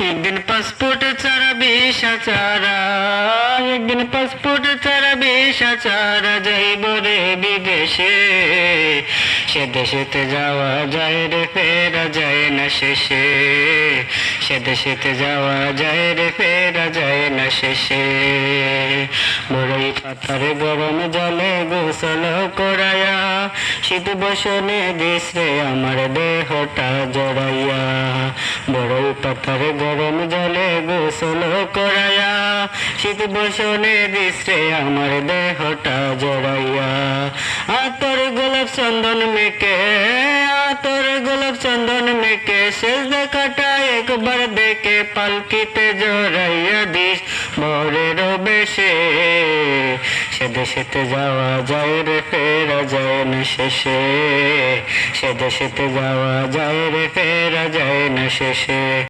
একদিন পাসপোর্ট ছাড়া ভিসা ছাড়া একদিন পাসপোর্ট ছাড়া ভিসা ছাড়া যাইব রে বিদেশে। সে দেশেতে যাওয়া যায় রে, ফেরা যায় না শেষে। সে দেশেতে যাওয়া যায় রে, ফেরা যায় না শেষে। বড়ই পাথারে গরম জলে গোসল করায়া, শীত বসনে দিস রে আমার দেহটা বড়ই পাথারে গরম জলে গোসল করায়া, শীত বসনে দিস রে আমার দেহটা জড়াইয়া। আতর গোলাপ চন্দন মেকে আতর গোলাপ চন্দন মেকে শেষ দেখাটা একবার দেখে পালকিতে জড়াইয়া দিস ভোরের বেশে দেশেতে যাওয়া যায় রে, ফেরা যায় না শেষে। সে দেশেতে যাওয়া যায় রে, ফেরা যায় না শেষে।